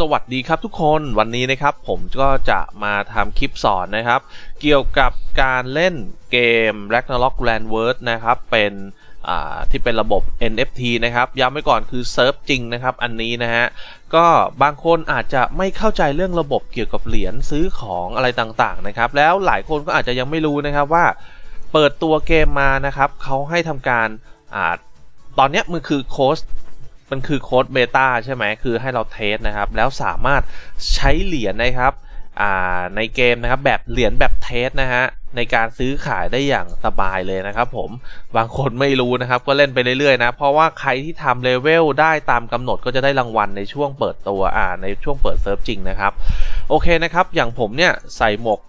สวัสดีครับทุกคนวันนี้นะครับผมก็จะมาทำคลิปสอนนะครับ เกี่ยวกับการเล่นเกม Ragnarok Land w o r d นะครับ เป็นที่เป็นระบบ NFT นะครับ ย้ำไว้ก่อนคือเซิร์ฟจริงนะครับ อันนี้นะฮะ ก็บางคนอาจจะไม่เข้าใจเรื่องระบบเกี่ยวกับเหรียญซื้อของอะไรต่างๆนะครับ แล้วหลายคนก็อาจจะยังไม่รู้นะครับว่า เปิดตัวเกมมานะครับเขาให้ทำการอตอนนี้มันคือโค้ด มันคือโค้ดเบต้าใช่ไหมคือให้เราเทสนะครับ แล้วสามารถใช้เหรียญนะครับในเกมนะครับแบบเหรียญแบบเทสนะฮะในการซื้อขายได้อย่างสบายเลยนะครับผมบางคนไม่รู้นะครับก็เล่นไปเรื่อยๆนะเพราะว่าใครที่ทำเลเวลได้ตามกำหนดก็จะได้รางวัลในช่วงเปิดตัวอ่าในช่วงเปิดเซิร์ฟจริงนะครับโอเคนะครับอย่างผมเนี่ยใส่หมวก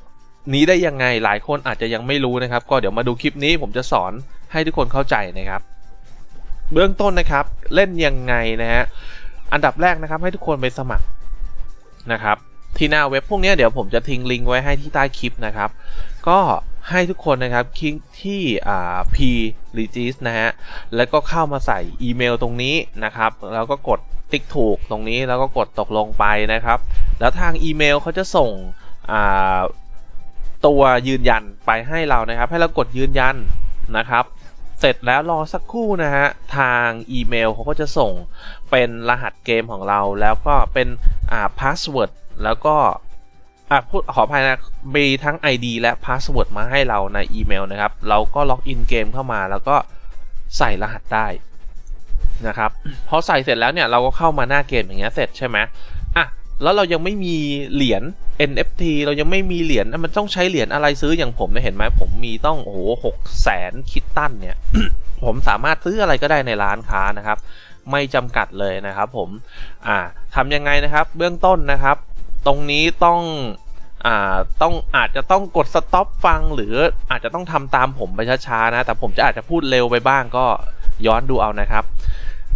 นี้ได้ยังไงหลายคนอาจจะยังไม่รู้นะครับ ก็เดี๋ยวมาดูคลิปนี้ผมจะสอนให้ทุกคนเข้าใจนะครับ เบื้องต้นนะครับ เล่นยังไงนะฮะอันดับแรกนะครับให้ทุกคนไปสมัครนะครับ ที่หน้าเว็บพวกนี้เดี๋ยวผมจะทิ้งลิงก์ไว้ให้ที่ใต้คลิปนะครับ ก็ให้ทุกคนนะครับคลิกที่อ่า p regis นะฮะแล้วก็เข้ามาใส่อีเมลตรงนี้นะครับ แล้วก็กดติ๊กถูกตรงนี้แล้วก็กดตกลงไปนะครับ แล้วทางอีเมลเขาจะส่งตัวยืนยันไปให้เรานะครับ ให้เรากดยืนยันนะครับ เสร็จแล้วรอสักครู่นะฮะ ทางอีเมลเขาก็จะส่งเป็นรหัสเกมของเราแล้วก็เป็นอ่าพาสเวิร์ดแล้วก็อะพูดขออภัยนะมีทั้ง ID และพาสเวิร์ดมาให้เราในอีเมลนะครับ เราก็ล็อกอินเกมเข้ามาแล้วก็ใส่รหัสได้นะครับพอใส่เสร็จแล้วเนี่ยเราก็เข้ามาหน้าเกมอย่างเงี้ยเสร็จใช่ไหม แล้วเรายังไม่มีเหรียญ NFT เรายังไม่มีเหรียญมันต้องใช้เหรียญอะไรซื้ออย่างผมเนี่ยเห็นไหมผมมีต้องโอ้โหหกแสนคิดตันเนี่ย ผมสามารถซื้ออะไรก็ได้ในร้านค้านะครับ ไม่จำกัดเลยนะครับผมอ่าทำยังไงนะครับ เบื้องต้นนะครับ ตรงนี้ต้องอ่าต้องอาจจะต้องกดสต็อปฟังหรืออาจจะต้องทำตามผมไปช้าๆนะ แต่ผมจะอาจจะพูดเร็วไปบ้างก็ย้อนดูเอานะครับ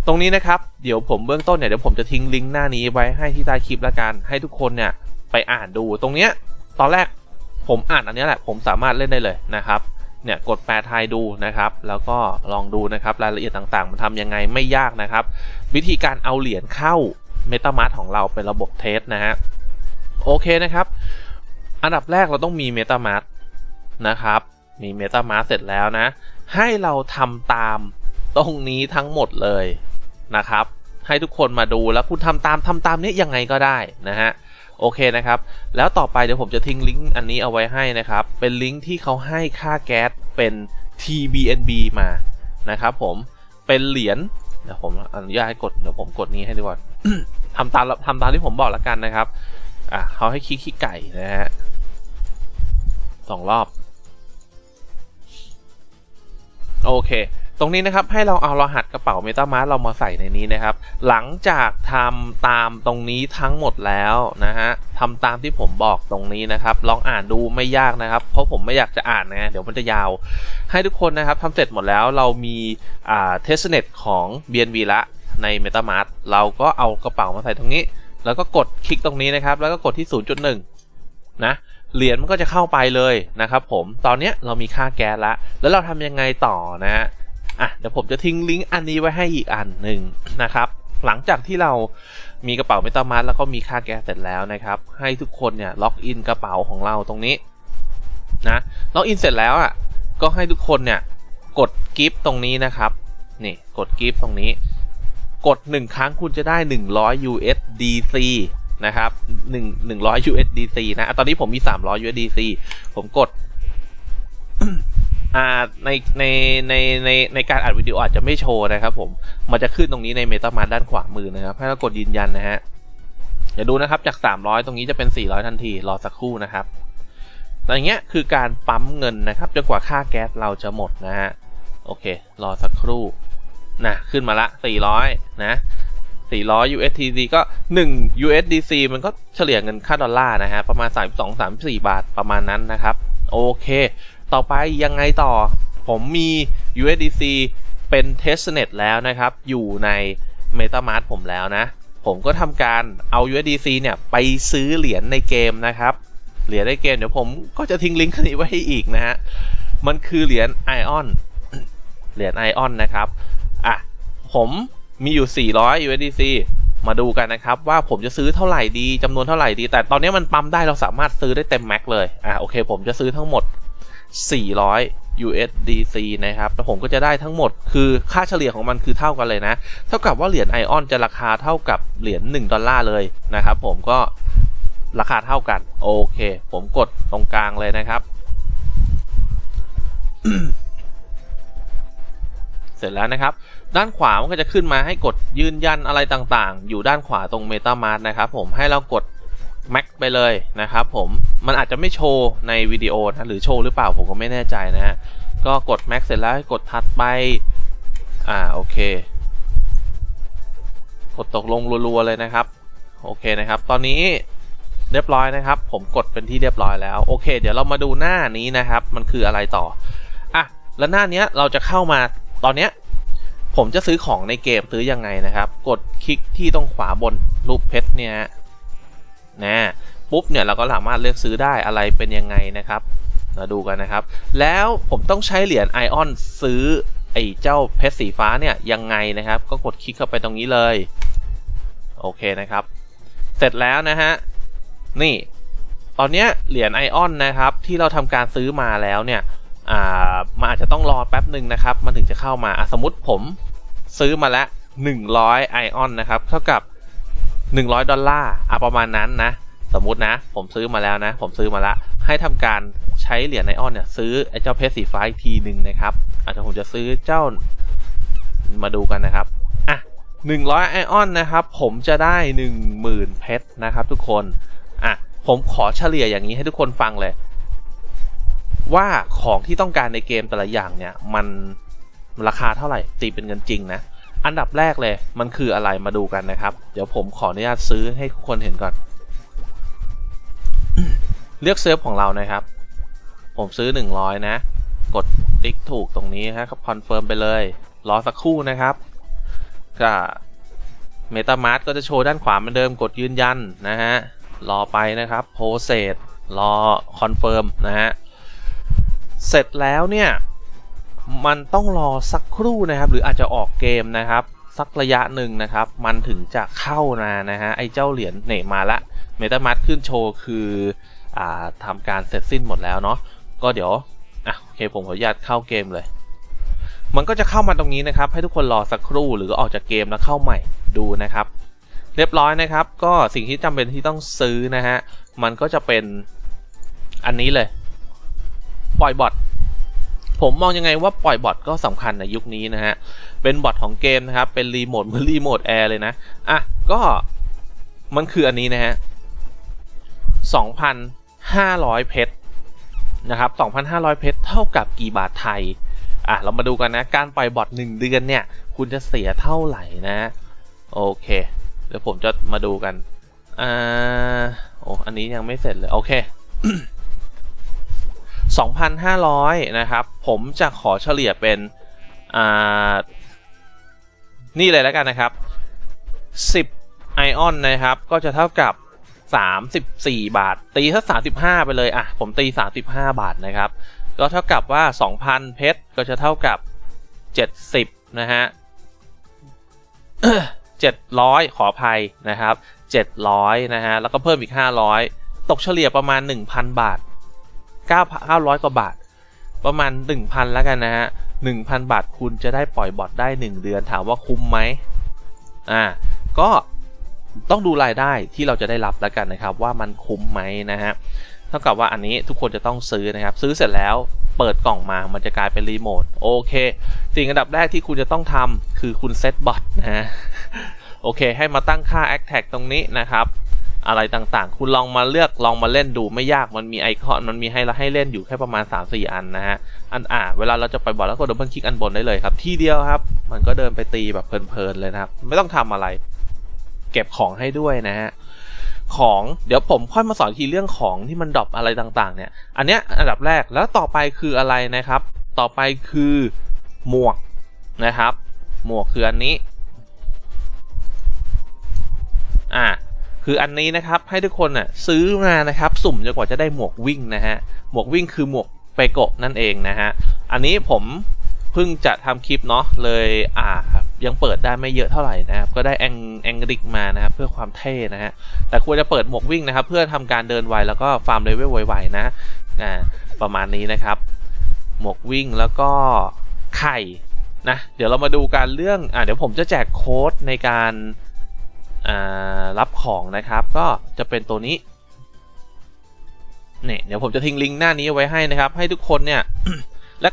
ตรงนี้นะครับ เดี๋ยวผมเบื้องต้นเนี่ยเดี๋ยวผมจะทิ้งลิงก์หน้านี้ไว้ให้ที่ใต้คลิปล้วกันให้ทุกคนเนี่ยไปอ่านดูตรงเนี้ยตอนแรกผมอ่านอันเนี้ยแหละผมสามารถเล่นได้เลยนะครับเนี่ยกดแปลไทยดูนะครับ แล้วก็ลองดูนะครับรายละเอียดต่างๆ มันทำยังไงไม่ยากนะครับ วิธีการเอาเหรียญเข้า MetaMask ของเราเป็นระบบเทสนะฮะโอเคนะครับ อันดับแรกเราต้องมี MetaMask นะครับ มี MetaMask เสร็จแล้วนะ ให้เราทำตามตรงนี้ทั้งหมดเลยนะครับ ให้ทุกคนมาดูแล้วคุณทำตามทำตามนี้ยังไงก็ได้นะฮะโอเคนะครับ แล้วต่อไปเดี๋ยวผมจะทิ้งลิงก์อันนี้เอาไว้ให้นะครับ เป็นลิงก์ที่เขาให้ค่าแก๊สเป็น TBNB มานะครับผมเป็นเหรียญเดี๋ยวผมอนุญาตให้กดเดี๋ยวผมกดนี้ให้ดีกว่าทำตามทำตามที่ผมบอกแล้วกันนะครับอะเขาให้คลิกขี้ไก่นะฮะสองรอบ โอเค ตรงนี้นะครับให้เราเอารหัสกระเป๋า MetaMask เรามาใส่ในนี้นะครับ หลังจากทำตามตรงนี้ทั้งหมดแล้วนะฮะทำตามที่ผมบอกตรงนี้นะครับ ลองอ่านดูไม่ยากนะครับ เพราะผมไม่อยากจะอ่านนะเดี๋ยวมันจะยาว ให้ทุกคนนะครับทำเสร็จหมดแล้วเรามีอ่าเทสเน็ตของ BNB ละใน MetaMask เราก็เอากระเป๋ามาใส่ตรงนี้ แล้วก็กดคลิกตรงนี้นะครับ แล้วก็กดที่ 0.1 นะเหรียญมันก็จะเข้าไปเลยนะครับผม ตอนนี้เรามีค่าแก๊สละ แล้วเราทำยังไงต่อนะฮะ อะเดี๋ยวผมจะทิ้งลิงก์อันนี้ไว้ให้อีกอันหนึ่งนะครับ หลังจากที่เรามีกระเป๋าเมตามาสแล้วก็มีค่าแก๊สเสร็จแล้วนะครับ ให้ทุกคนเนี่ยล็อกอินกระเป๋าของเราตรงนี้นะล็อกอินเสร็จแล้วอะก็ให้ทุกคนเนี่ยกดกิฟต์ตรงนี้นะครับนี่กดกิฟต์ตรงนี้ กด 1 ครั้งคุณจะได้ 100 USDC นะครับ1 100 USDC นะอะตอนนี้ผมมี 300 USDC ผมกด อ่าในในในในในการอัดวิดีโออาจจะไม่โชว์นะครับผมมันจะขึ้นตรงนี้ใน MetaMask ด้านขวามือนะครับให้เรากดยืนยันนะฮะเดี๋ยวดูนะครับจาก 300 ตรงนี้จะเป็น 400 ทันที รอสักครู่นะครับอย่างเงี้ยคือการปั๊มเงินนะครับจนกว่าค่าแก๊สเราจะหมดนะฮะโอเค รอสักครู่นะขึ้นมาละ 400 นะ 400 USDC ก็ 1 USDC มันก็เฉลี่ยเงินค่าดอลลาร์นะฮะประมาณ 32 34 บาทประมาณนั้นนะครับ โอเค ต่อไปยังไงต่อ ผมมี USDC เป็น testnet แล้วนะครับ อยู่ใน MetaMask ผมแล้วนะ ผมก็ทำการเอา USDC เนี่ยไปซื้อเหรียญในเกมนะครับ เหรียญในเกมเดี๋ยวผมก็จะทิ้งลิงก์นี้ไว้ให้อีกนะฮะ มันคือเหรียญ ION เหรียญ ION นะครับ อะ ผมมีอยู่ 400 USDC มาดูกันนะครับว่าผมจะซื้อเท่าไหร่ดีจำนวนเท่าไหร่ดี แต่ตอนนี้มันปั๊มได้เราสามารถซื้อได้เต็มแม็กเลยอะโอเค ผมจะซื้อทั้งหมด 400 USDC นะครับ แล้วผมก็จะได้ทั้งหมด คือค่าเฉลี่ยของมันคือเท่ากันเลยนะ เท่ากับว่าเหรียญไอออนจะราคาเท่ากับเหรียญ1ดอลลาร์เลยนะครับผมก็ราคาเท่ากัน โอเค ผมกดตรงกลางเลยนะครับ เสร็จแล้วนะครับ ด้านขวามันก็จะขึ้นมาให้กดยืนยันอะไรต่างๆ อยู่ด้านขวาตรง MetaMask นะครับ ผมให้เรากด Max ไปเลยนะครับผมมันอาจจะไม่โชว์ในวิดีโอนะหรือโชว์หรือเปล่าผมก็ไม่แน่ใจนะฮะก็กด Max เสร็จแล้วกดทัดไปอ่าโอเค กดตกลงรัวๆเลยนะครับโอเคนะครับ ตอนนี้เรียบร้อยนะครับ ผมกดเป็นที่เรียบร้อยแล้วโอเค เดี๋ยวเรามาดูหน้านี้นะครับ มันคืออะไรต่ออะแล้วหน้านี้เราจะเข้ามาตอนเนี้ยผมจะซื้อของในเกมซื้อยังไงนะครับ กดคลิกที่ตรงขวาบนรูปเพชรเนี่ย นะปุ๊บเนี่ยเราก็สามารถเลือกซื้อได้อะไรเป็นยังไงนะครับมาดูกันนะครับ แล้วผมต้องใช้เหรียญไอออนซื้อไอ้เจ้าเพชรสีฟ้าเนี่ยยังไงนะครับ ก็กดคลิกเข้าไปตรงนี้เลยโอเคนะครับ เสร็จแล้วนะฮะนี่ตอนนี้เหรียญไอออนนะครับที่เราทำการซื้อมาแล้วเนี่ยอ่ามันอาจจะต้องรอแป๊บหนึ่งนะครับ มันถึงจะเข้ามาสมมติผมซื้อมาแล้ว100ไอออนนะครับ เท่ากับ 100 ดอลลาร์อะประมาณนั้นนะ สมมุตินะ ผมซื้อมาแล้วนะ ผมซื้อมาละ ให้ทำการใช้เหรียญไอออนเนี่ย ซื้อไอ้เจ้าเพชรสีฟ้าอีกทีหนึ่งนะครับ อาจจะผมจะซื้อเจ้ามาดูกันนะครับ อะ 100 ไอออนนะครับ ผมจะได้ 10,000 เพชรนะครับทุกคน อะ ผมขอเฉลี่ยอย่างนี้ให้ทุกคนฟังเลย ว่าของที่ต้องการในเกมแต่ละอย่างเนี่ย มันราคาเท่าไหร่ตีเป็นเงินจริงนะ อันดับแรกเลยมันคืออะไรมาดูกันนะครับ เดี๋ยวผมขออนุญาตซื้อให้ทุกคนเห็นก่อน เลือกเซิร์ฟของเรานะครับ ผมซื้อ 100 นะ กดติ๊กถูกตรงนี้ครับคอนเฟิร์มไปเลย รอสักครู่นะครับก็เมตามาร์ก็จะโชว์ด้านขวาเหมือนเดิมกดยืนยันนะฮะ รอไปนะครับโพเซสรอคอนเฟิร์มนะฮะ เสร็จแล้วเนี่ย มันต้องรอสักครู่นะครับ หรืออาจจะออกเกมนะครับ สักระยะหนึ่งนะครับ มันถึงจะเข้ามานะฮะไอ้เจ้าเหรียญเนี่ยมาละเมตามัสขึ้นโชว์คืออ่าทำการเสร็จสิ้นหมดแล้วเนาะก็เดี๋ยวอะโอเคผมขออนุญาตเข้าเกมเลย มันก็จะเข้ามาตรงนี้นะครับ ให้ทุกคนรอสักครู่หรือออกจากเกมแล้วเข้าใหม่ดูนะครับ เรียบร้อยนะครับ ก็สิ่งที่จำเป็นที่ต้องซื้อนะฮะมันก็จะเป็นอันนี้เลยปล่อยบอท ผมมองยังไงว่าปล่อยบอทก็สำคัญในยุคนี้นะฮะ เป็นบอทของเกมนะครับ เป็นรีโมทเหมือนรีโมทแอร์เลยนะ อะ ก็มันคืออันนี้นะฮะ 2,500 เพชรนะครับ 2,500 เพชรเท่ากับกี่บาทไทย อะ เรามาดูกันนะ การปล่อยบอท1เดือนเนี่ย คุณจะเสียเท่าไหร่นะ โอเค เดี๋ยวผมจะมาดูกัน อ่า โอ้ อันนี้ยังไม่เสร็จเลย โอเค 2,500 นะครับ ผมจะขอเฉลี่ยเป็นนี่เลยแล้วกันนะครับ 10 ไอออนนะครับ ก็จะเท่ากับ 34 บาท ตีถ้า35 ไปเลยอะ ผมตี 35 บาทนะครับ ก็เท่ากับว่า 2,000 เพชรก็จะเท่ากับ 70 นะฮะ700 ขออภัยนะครับ 700 นะฮะ แล้วก็เพิ่มอีก 500 ตกเฉลี่ยประมาณ 1,000 บาท 9,900 กว่าบาท ประมาณ 1,000 แล้วกันนะฮะ 1,000 บาทคุณจะได้ปล่อยบอทได้ 1 เดือนถามว่าคุ้มไหมอ่าก็ต้องดูรายได้ที่เราจะได้รับแล้วกันนะครับ ว่ามันคุ้มไหมนะฮะเท่ากับว่าอันนี้ทุกคนจะต้องซื้อนะครับ ซื้อเสร็จแล้วเปิดกล่องมามันจะกลายเป็นรีโมทโอเค สิ่งอันดับแรกที่คุณจะต้องทำคือคุณเซตบอทนะฮะโอเค ให้มาตั้งค่า a c t a g ตรงนี้นะครับ อะไรต่างๆ คุณลองมาเลือกลองมาเล่นดูไม่ยากมันมีไอคอนมันมีให้เราให้เล่นอยู่แค่ประมาณ 3-4 อันนะฮะอันอ่าเวลาเราจะไปบอลแล้วก็ดับเบิลคลิกอันบนได้เลยครับ ที่เดียวครับ มันก็เดินไปตีแบบเพลินๆเลยนะครับ ไม่ต้องทำอะไร เก็บของให้ด้วยนะฮะของเดี๋ยวผมค่อยมาสอนทีเรื่องของที่มันดรอปอะไรต่างๆ เนี่ย อันเนี้ยอันดับแรกแล้วต่อไปคืออะไรนะครับ ต่อไปคือหมวกนะครับ หมวกคืออันนี้อ่า คืออันนี้นะครับให้ทุกคนน่ะซื้อมานะครับสุ่มจนกว่าจะได้หมวกวิ่งนะฮะหมวกวิ่งคือหมวกเปโกะนั่นเองนะฮะอันนี้ผมเพิ่งจะทำคลิปเนาะเลยอ่ายังเปิดได้ไม่เยอะเท่าไหร่นะครับก็ได้แองแองริกมานะครับเพื่อความเท่นะฮะแต่ควรจะเปิดหมวกวิ่งนะครับเพื่อทำการเดินไวแล้วก็ฟาร์มเลเวลไวๆนะอ่าประมาณนี้นะครับหมวกวิ่งแล้วก็ไข่นะเดี๋ยวเรามาดูการเรื่องอ่าเดี๋ยวผมจะแจกโค้ดในการอ่า รับของนะครับ ก็จะเป็นตัวนี้เนี่ยเดี๋ยวผมจะทิ้งลิงก์หน้านี้ไว้ให้นะครับ ให้ทุกคนเนี่ย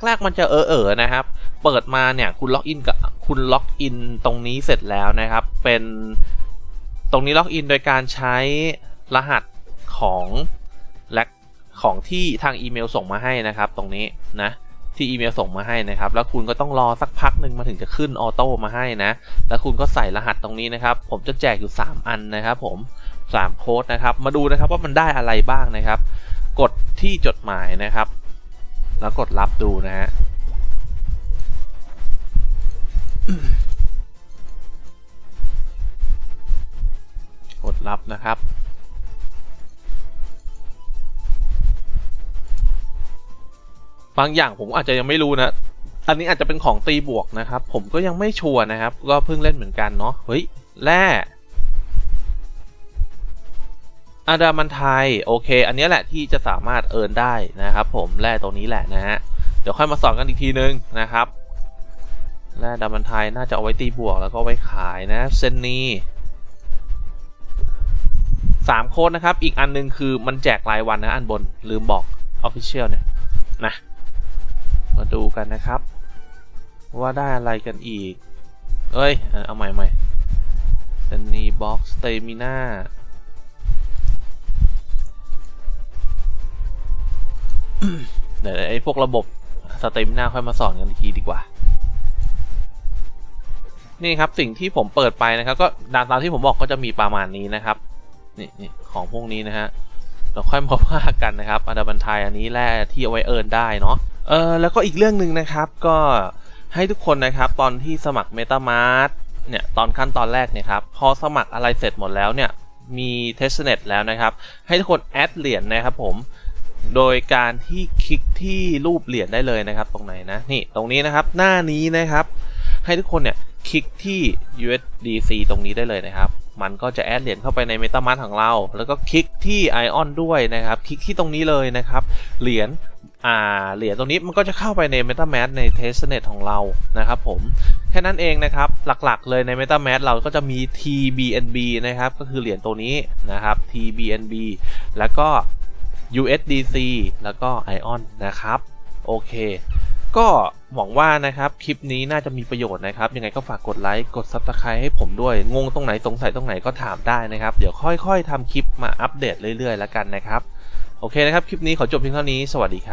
แรกๆมันจะเออเออนะครับ เปิดมาเนี่ยคุณล็อกอินกับคุณล็อกอินตรงนี้เสร็จแล้วนะครับ เป็นตรงนี้ล็อกอินโดยการใช้รหัสของและของที่ทางอีเมลส่งมาให้นะครับ ตรงนี้นะ ที่อีเมลส่งมาให้นะครับ แล้วคุณก็ต้องรอสักพักหนึ่งมาถึงจะขึ้นออโต้มาให้นะ แล้วคุณก็ใส่รหัสตรงนี้นะครับ ผมจะแจกอยู่ 3 อันนะครับ ผม3โค้ดนะครับ มาดูนะครับว่ามันได้อะไรบ้างนะครับ กดที่จดหมายนะครับ แล้วกดรับดูนะฮะกดรับนะครับ บางอย่างผมอาจจะยังไม่รู้นะ อันนี้อาจจะเป็นของตีบวกนะครับ ผมก็ยังไม่ชัวร์นะครับ ก็เพิ่งเล่นเหมือนกันเนาะ เฮ้ย แร่อาดามันไทยโอเค อันนี้แหละที่จะสามารถเอิร์นได้นะครับ ผมแร่ตรงนี้แหละนะฮะ เดี๋ยวค่อยมาสอนกันอีกทีนึงนะครับแร่ดามันไทยน่าจะเอาไว้ตีบวกแล้วก็ไว้ขายนะ เซนนีสามโค้ดนะครับ อีกอันหนึงคือมันแจกรายวันนะอันบนลืมบอก Official เนี่ยนะ มาดูกันนะครับ ว่าได้อะไรกันอีก เอ้ย เอาใหม่ใหม่เซนนีบ็อกสเตมิน่าเดี๋ยวไอ้พวกระบบสเตมิน่าค่อยมาสอนกันอีกทีดีกว่า นี่ครับสิ่งที่ผมเปิดไปนะครับ ก็ตามที่ผมบอกก็จะมีประมาณนี้นะครับ นี่นี่ของพวกนี้นะฮะ เราค่อยมาว่ากันนะครับ อันดับบันทายอันนี้แหละที่เอาไว้เอิร์นได้เนาะเออแล้วก็อีกเรื่องหนึ่งนะครับ ก็ให้ทุกคนนะครับ ตอนที่สมัคร MetaMask เนี่ยตอนขั้นตอนแรกเนี่ยครับพอสมัครอะไรเสร็จหมดแล้วเนี่ยมี Testnet แล้วนะครับ ให้ทุกคนแอดเหรียญนะครับผมโดยการที่คลิกที่รูปเหรียญได้เลยนะครับ ตรงไหนนะนี่ตรงนี้นะครับหน้านี้นะครับ ให้ทุกคนเนี่ยคลิกที่ USDC ตรงนี้ได้เลยนะครับ มันก็จะแอดเหรียญเข้าไปใน MetaMask ของเรา แล้วก็คลิกที่ Ion ด้วยนะครับ คลิกที่ตรงนี้เลยนะครับ เหรียญอ่าเหรียญตรงนี้มันก็จะเข้าไปใน MetaMask ใน Testnet ของเรานะครับผมแค่นั้นเองนะครับ หลักๆเลยใน MetaMask เราก็จะมี TBNB นะครับ ก็คือเหรียญตัวนี้นะครับ TBNB แล้วก็ USDC แล้วก็ Ion นะครับ โอเค ก็หวังว่านะครับคลิปนี้น่าจะมีประโยชน์นะครับ ยังไงก็ฝากกดไลค์กด Subscribe ให้ผมด้วย งงตรงไหนสงสัยตรงไหนก็ถามได้นะครับ เดี๋ยวค่อยๆทำคลิปมาอัปเดตเรื่อยๆแล้วกันนะครับ โอเคนะครับ คลิปนี้ขอจบเพียงเท่านี้สวัสดีครับ